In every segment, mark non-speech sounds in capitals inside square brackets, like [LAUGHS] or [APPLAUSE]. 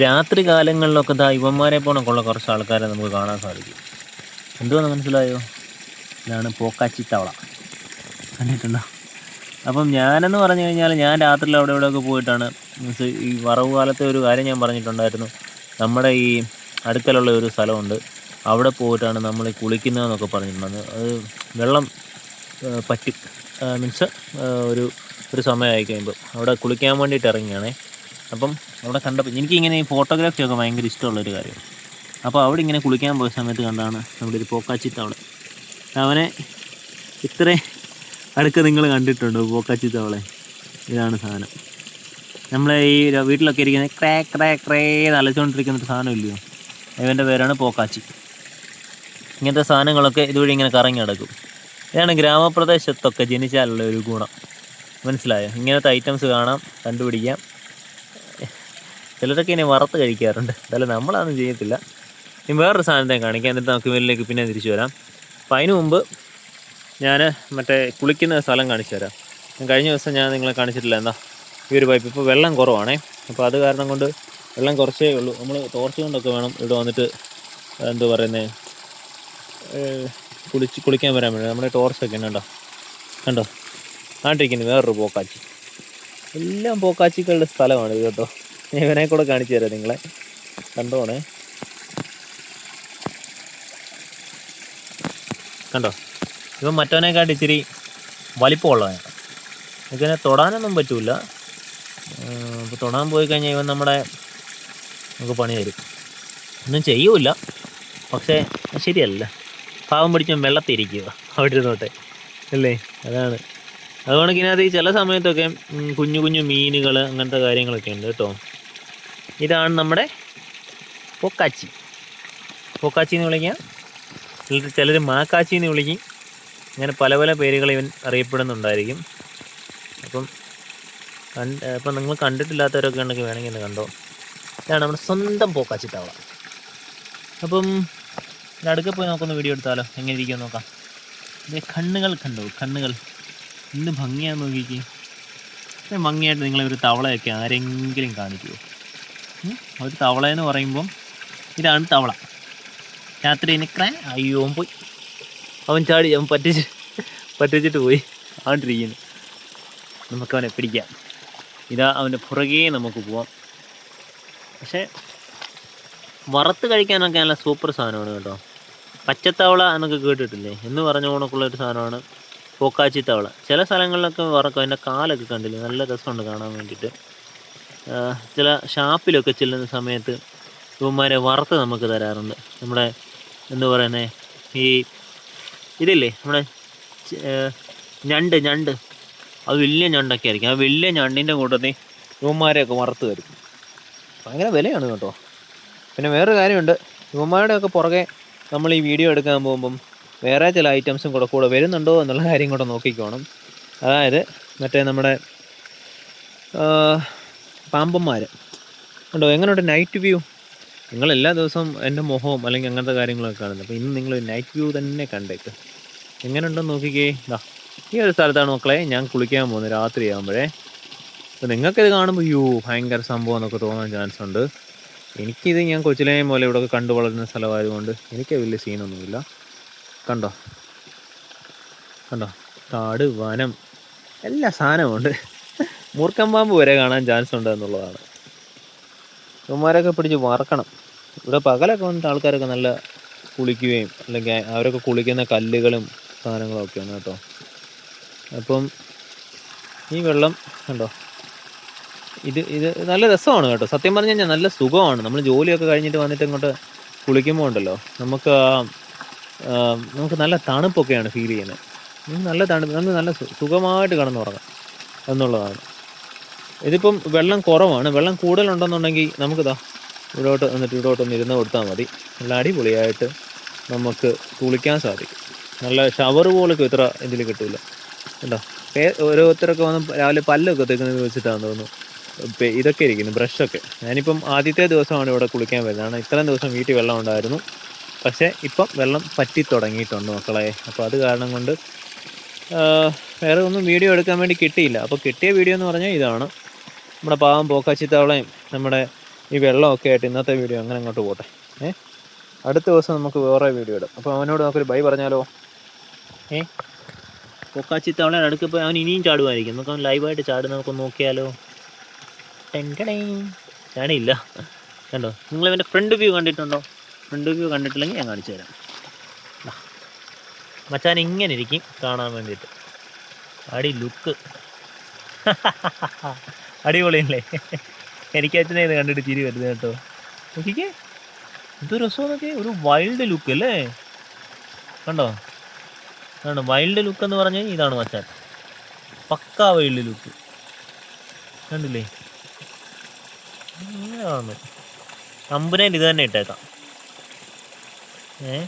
രാത്രി കാലങ്ങളിലൊക്കെ ദാ ഇവന്മാരെ പോണക്കുള്ള കുറച്ച് ആൾക്കാരെ നമുക്ക് കാണാൻ സാധിക്കും. എന്തുവാന്ന് മനസ്സിലായോ? ഇതാണ് പോക്കാച്ചി തവള. കണ്ടിട്ടുണ്ടോ? അപ്പം ഞാനെന്ന് പറഞ്ഞു കഴിഞ്ഞാൽ ഞാൻ രാത്രിയിൽ അവിടെ ഇവിടെയൊക്കെ പോയിട്ടാണ്. മീൻസ് ഈ വറവ് കാലത്തെ ഒരു കാര്യം ഞാൻ പറഞ്ഞിട്ടുണ്ടായിരുന്നു. നമ്മുടെ ഈ അടുക്കലുള്ള ഒരു സ്ഥലമുണ്ട്. അവിടെ പോയിട്ടാണ് നമ്മൾ ഈ കുളിക്കുന്നതെന്നൊക്കെ പറഞ്ഞിട്ടുണ്ടെന്ന് അത് വെള്ളം പറ്റി മീൻസ് ഒരു ഒരു സമയമായി കഴിയുമ്പോൾ അവിടെ കുളിക്കാൻ വേണ്ടിയിട്ട് ഇറങ്ങിയാണേ. അപ്പം അവിടെ കണ്ടപ്പോൾ എനിക്കിങ്ങനെ ഈ ഫോട്ടോഗ്രാഫിയൊക്കെ ഭയങ്കര ഇഷ്ടമുള്ളൊരു കാര്യമാണ്. അപ്പോൾ അവിടെ ഇങ്ങനെ കുളിക്കാൻ പോയ സമയത്ത് കണ്ടാണ് നമ്മുടെ ഒരു പോക്കാച്ചിത്ത അവിടെ അവനെ ഇത്രയും അടുക്ക നിങ്ങൾ കണ്ടിട്ടുണ്ടോ പോക്കാച്ചിത്തവളെ ഇതാണ് സാധനം. നമ്മളെ ഈ വീട്ടിലൊക്കെ ഇരിക്കുന്ന ക്രേ ക്രേ ക്രേ നലച്ചുകൊണ്ടിരിക്കുന്ന ഒരു സാധനം ഇല്ലയോ? ഇവന്റെ പേരാണ് പോക്കാച്ചി. ഇങ്ങനത്തെ സാധനങ്ങളൊക്കെ ഇതുവഴി ഇങ്ങനെ കറങ്ങി നടക്കും. ഇതാണ് ഗ്രാമപ്രദേശത്തൊക്കെ ജനിച്ചാലുള്ള ഒരു ഗുണം. മനസ്സിലായോ? ഇങ്ങനത്തെ ഐറ്റംസ് കാണാം കണ്ടുപിടിക്കാം. ചിലരൊക്കെ ഇനി വറുത്ത് കഴിക്കാറുണ്ട്. അതല്ല നമ്മളതൊന്നും ചെയ്യത്തില്ല. ഇനി വേറൊരു സാധനത്തെ കാണിക്കാം. എന്നിട്ട് നമുക്ക് മേലിലേക്ക് പിന്നെ തിരിച്ചു വരാം. അപ്പം അതിന് മുമ്പ് ഞാൻ മറ്റേ കുളിക്കുന്ന സ്ഥലം കാണിച്ചു തരാം. കഴിഞ്ഞ ദിവസം ഞാൻ നിങ്ങളെ കാണിച്ചിട്ടില്ല. എന്താ? ഈ ഒരു പൈപ്പ് ഇപ്പോൾ വെള്ളം കുറവാണേ. അപ്പോൾ അത് കാരണം കൊണ്ട് വെള്ളം കുറച്ചേ ഉള്ളൂ. നമ്മൾ ടോർച്ച് കൊണ്ടൊക്കെ വേണം ഇവിടെ വന്നിട്ട് എന്തു പറയുന്നത് കുളിച്ച് കുളിക്കാൻ വരാൻ വേണ്ടി. നമ്മുടെ ടോർച്ചൊക്കെ ഉണ്ട് കണ്ടോ? കണ്ടോ? നാട്ടിരിക്കുന്നു വേറൊരു പോക്കാച്ചി. എല്ലാം പോക്കാച്ചിക്കളുടെ സ്ഥലമാണ് ഇത് കേട്ടോ. ഇവനെ കൂടെ കാണിച്ചു തരാം നിങ്ങളെ. കണ്ടോണേ? കണ്ടോ? ഇവൻ മറ്റവനെക്കാട്ടി ഇച്ചിരി വലിപ്പമുള്ളവനാണ് ഇതിനെ തൊടാനൊന്നും പറ്റൂല. അപ്പോൾ തൊടാൻ പോയി കഴിഞ്ഞാൽ ഇവൻ നമ്മുടെ നമുക്ക് പണി തരും. ഒന്നും ചെയ്യൂല. പക്ഷേ ശരിയല്ല. പാവം പിടിച്ച വെള്ളത്തിരിക്കുക അവിടെ ഇരുന്നോട്ടെ. അല്ലേ? അതാണ്. അതുകൊണ്ട് ഇതിനകത്ത് ചില സമയത്തൊക്കെ കുഞ്ഞു കുഞ്ഞു മീനുകൾ അങ്ങനത്തെ കാര്യങ്ങളൊക്കെ ഉണ്ട് കേട്ടോ. ഇതാണ് നമ്മുടെ പൊക്കാച്ചി. പൊക്കാച്ചി എന്ന് വിളിക്കാം. ചിലർ ചിലർ മാക്കാച്ചി എന്ന് വിളിക്കും. അങ്ങനെ പല പല പേരുകൾ ഇവൻ അറിയപ്പെടുന്നുണ്ടായിരിക്കും. അപ്പം കണ്ട് അപ്പം നിങ്ങൾ കണ്ടിട്ടില്ലാത്തവരൊക്കെ ഉണ്ടെങ്കിൽ വേണമെങ്കിൽ ഒന്ന് കണ്ടോ. ഇതാണ് നമ്മുടെ സ്വന്തം പൊക്കാച്ചി തവള. അപ്പം അടുക്ക പോയി നോക്കുന്ന വീഡിയോ എടുത്താലോ? എങ്ങനെ ഇരിക്കുമെന്ന് നോക്കാം. ഇത് കണ്ണുകൾ കണ്ടോ? കണ്ണുകൾ. എന്ത് ഭംഗിയാന്ന് നോക്കിക്കേ. ഭംഗിയായിട്ട് നിങ്ങളെ ഒരു തവളയൊക്കെ ആരെങ്കിലും കാണിക്കുമോ? ഒരു തവള എന്ന് പറയുമ്പം ഇതാണ് തവള. രാത്രി എനിക്കേ അയ്യോ പോയി. അവൻ ചാടി അവൻ പറ്റിച്ച് പറ്റിച്ചിട്ട് പോയി. ആണ്ടിരിക്കുന്നു. നമുക്ക് അവനെ പിടിക്കാം. ഇതാ അവന്റെ പുറകേ നമുക്ക് പോവാം. പക്ഷേ വറുത്ത് കഴിക്കാനൊക്കെ നല്ല സൂപ്പർ സാധനമാണ് കേട്ടോ. പച്ചത്തവള എന്നൊക്കെ കേട്ടിട്ടില്ലേ? എന്ന് പറഞ്ഞ കണക്കുള്ള ഒരു സാധനമാണ് പൊക്കാച്ചി തവള. ചില സ്ഥലങ്ങളിലൊക്കെ വറക്കും. അതിന്റെ കാലൊക്കെ കണ്ടില്ലേ? നല്ല രസമുണ്ട് കാണാൻ വേണ്ടിയിട്ട്. ചില ഷാപ്പിലൊക്കെ ചെല്ലുന്ന സമയത്ത് ഇവന്മാരെ വറുത്ത് നമുക്ക് തരാറുണ്ട്. നമ്മുടെ എന്ന് പറയുന്നത് ഈ ഇതില്ലേ നമ്മുടെ ഞണ്ട് ഞണ്ട്. അത് വലിയ ഞണ്ടൊക്കെ ആയിരിക്കും ആ വലിയ ഞണ്ടിന്റെ കൂട്ടത്തിൽ ഇവന്മാരെയൊക്കെ വറുത്ത് തരും. ഭയങ്കര വിലയാണ് കേട്ടോ. പിന്നെ വേറൊരു കാര്യമുണ്ട്. ഇവന്മാരുടെ ഒക്കെ പുറകെ നമ്മൾ ഈ വീഡിയോ എടുക്കാൻ പോകുമ്പം വേറെ ചില ഐറ്റംസും കൂടെ കൂടെ വരുന്നുണ്ടോ എന്നുള്ള കാര്യം കൂടെ നോക്കിക്കോണം. അതായത് മറ്റേ നമ്മുടെ പാമ്പന്മാർ ഉണ്ടോ എങ്ങനെയുണ്ട് നൈറ്റ് വ്യൂ നിങ്ങൾ എല്ലാ ദിവസവും എന്റെ മുഖവും അല്ലെങ്കിൽ അങ്ങനത്തെ കാര്യങ്ങളൊക്കെ കാണുന്നത്. അപ്പോൾ ഇന്ന് നിങ്ങൾ നൈറ്റ് വ്യൂ തന്നെ കണ്ടേക്ക്. എങ്ങനെയുണ്ടെന്ന് നോക്കിക്കേ? ദാ ഈ ഒരു സ്ഥലത്താണ് മക്കളെ ഞാൻ കുളിക്കാൻ പോകുന്നത് രാത്രി ആകുമ്പോഴേ അപ്പോൾ നിങ്ങൾക്കിത് കാണുമ്പോൾ യൂ ഭയങ്കര സംഭവം എന്നൊക്കെ തോന്നാൻ ചാൻസ് ഉണ്ട്. എനിക്കിത് ഞാൻ കൊച്ചിലേ പോലെ ഇവിടെ കണ്ടു വളരുന്ന സ്ഥലമായതുകൊണ്ട് എനിക്ക് വലിയ സീനൊന്നുമില്ല കണ്ടോ? കണ്ടോ? കാട് വനം എല്ലാ സാധനവും മൂർക്കം പാമ്പ് വരെ കാണാൻ ചാൻസ് ഉണ്ട് എന്നുള്ളതാണ്. ഇവന്മാരൊക്കെ പിടിച്ച് വറക്കണം. ഇവിടെ പകലൊക്കെ വന്നിട്ട് ആൾക്കാരൊക്കെ നല്ല കുളിക്കുകയും അല്ലെങ്കിൽ അവരൊക്കെ കുളിക്കുന്ന കല്ലുകളും സാധനങ്ങളും ഒക്കെയാണ് കേട്ടോ. അപ്പം ഈ വെള്ളം കണ്ടോ? ഇത് ഇത് നല്ല രസമാണ് കേട്ടോ. സത്യം പറഞ്ഞു കഴിഞ്ഞാൽ നല്ല സുഖമാണ്. നമ്മൾ ജോലിയൊക്കെ കഴിഞ്ഞിട്ട് വന്നിട്ട് ഇങ്ങോട്ട് കുളിക്കുമ്പോൾ ഉണ്ടല്ലോ. നമുക്ക് നമുക്ക് നല്ല തണുപ്പൊക്കെയാണ് ഫീൽ ചെയ്യുന്നത്. നല്ല തണുപ്പ് നമുക്ക് നല്ല സുഖമായിട്ട് കിടന്നുറങ്ങാം എന്നുള്ളതാണ്. ഇതിപ്പം വെള്ളം കുറവാണ്. വെള്ളം കൂടുതലുണ്ടെന്നുണ്ടെങ്കിൽ നമുക്കിതാ ഇവിടോട്ട് എന്നിട്ട് ഇവിടോട്ട് ഒന്ന് ഇരുന്ന് കൊടുത്താൽ മതി. നല്ല അടിപൊളിയായിട്ട് നമുക്ക് കുളിക്കാൻ സാധിക്കും. നല്ല ഷവർ പോലൊക്കെ ഇത്ര ഇതിൽ കിട്ടില്ല കേട്ടോ ഓരോരുത്തരൊക്കെ വന്ന് രാവിലെ പല്ലൊക്കെ തേക്കുന്നത് വെച്ചിട്ടാണ് തോന്നുന്നു. ഇതൊക്കെ ഇരിക്കുന്നു ബ്രഷൊക്കെ ഞാനിപ്പം ആദ്യത്തെ ദിവസമാണ് ഇവിടെ കുളിക്കാൻ വരുന്നത്. ഇത്രയും ദിവസം വീട്ടിൽ വെള്ളം ഉണ്ടായിരുന്നു. പക്ഷേ ഇപ്പം വെള്ളം പറ്റി തുടങ്ങിയിട്ടുണ്ട് മക്കളെ. അപ്പോൾ അത് കാരണം കൊണ്ട് വേറെ ഒന്നും വീഡിയോ എടുക്കാൻ വേണ്ടി കിട്ടിയില്ല. അപ്പോൾ കിട്ടിയ വീഡിയോ എന്ന് പറഞ്ഞാൽ ഇതാണ്. നമ്മുടെ പാവം പോക്കാച്ചിത്തവളയും നമ്മുടെ ഈ വെള്ളമൊക്കെ ആയിട്ട് ഇന്നത്തെ വീഡിയോ അങ്ങനെ അങ്ങോട്ട് പോട്ടെ. ഏ? അടുത്ത ദിവസം നമുക്ക് വേറെ വീഡിയോ ഇടാം. അപ്പോൾ അവനോട് നമുക്കൊരു ബൈ പറഞ്ഞാലോ? ഏ? പൊക്കാച്ചിത്തവളെ അടുക്ക് പോയി അവൻ ഇനിയും ചാടുമായിരിക്കും. നമുക്ക് അവൻ ലൈവായിട്ട് ചാടുന്ന നമുക്ക് നോക്കിയാലോ. ഞാനില്ല കണ്ടോ? നിങ്ങൾ ഇവന്റെ ഫ്രണ്ട് വ്യൂ കണ്ടിട്ടുണ്ടോ? ഫ്രണ്ട് വ്യൂ കണ്ടിട്ടില്ലെങ്കിൽ ഞാൻ കാണിച്ചു തരാം. മച്ചാൻ ഇങ്ങനെ ഇരിക്കും കാണാൻ വേണ്ടിയിട്ട്. അടി ലുക്ക്. [LAUGHS] അടിപൊളിയല്ലേ? എനിക്ക് അച്ഛനെ ഇത് കണ്ടിട്ട് ചിരി വരുന്നത് കേട്ടോ. നോക്കിക്കേ എന്ത് രസമെന്നൊക്കെ ഒരു വൈൽഡ് ലുക്ക് അല്ലേ? കണ്ടോ? കണ്ടോ? വൈൽഡ് ലുക്ക് എന്ന് പറഞ്ഞാൽ ഇതാണ് മച്ചാൻ. പക്ക വൈൽഡ് ലുക്ക് കണ്ടില്ലേ? തമ്പുനയിൽ ഇത് തന്നെ ഇട്ടേക്കാം. ഏ?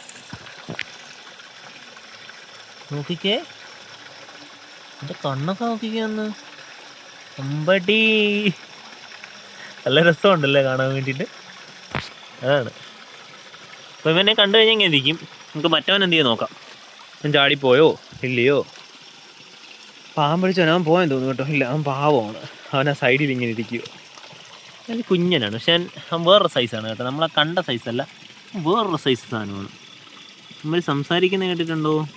നോക്കിക്കേ. എന്റെ കണ്ണൊക്കെ നോക്കിക്കേ അമ്പടി. നല്ല രസമുണ്ടല്ലേ കാണാൻ വേണ്ടിയിട്ട് അതാണ്. അപ്പോൾ ഇവനെ കണ്ടു കഴിഞ്ഞാൽ ഇങ്ങനെ ഇരിക്കും. നമുക്ക് മറ്റവൻ എന്ത് ചെയ്യാൻ നോക്കാം. അവൻ ചാടിപ്പോയോ? ഇല്ലയോ? പാവം പിടിച്ചവൻ അവൻ പോയെന്ന് തോന്നുന്നു കേട്ടോ. ഇല്ല അവൻ പാവമാണ്. അവൻ ആ സൈഡിൽ ഇങ്ങനെ ഇരിക്കുമോ അത് കുഞ്ഞനാണ്. പക്ഷെ അവൻ വേറൊരു സൈസാണ് കേട്ടോ. നമ്മളെ കണ്ട സൈസല്ല വേറൊരു സൈസ് സാധനമാണ്. നമ്മൾ സംസാരിക്കുന്നത് കേട്ടിട്ടുണ്ടോ?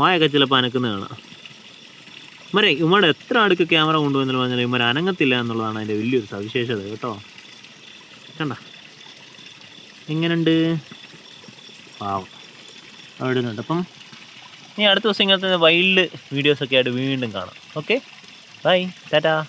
വായൊക്കെ ചിലപ്പോൾ അനക്കുന്ന കാണാം. ഇവരെ ഇവരുടെ എത്ര അടുക്ക് ക്യാമറ കൊണ്ടുവന്നു പറഞ്ഞാൽ ഇവർ അനങ്ങത്തില്ല എന്നുള്ളതാണ് അതിന്റെ വലിയൊരു സവിശേഷത കേട്ടോ. കണ്ട? എങ്ങനെയുണ്ട് പാവം അവിടെ നിന്നുണ്ട് അപ്പം ഇനി അടുത്ത ദിവസം ഇങ്ങനത്തെ വൈൽഡ് വീഡിയോസൊക്കെ ആയിട്ട് വീണ്ടും കാണാം. ഓക്കെ? ബൈ. ടാറ്റാ.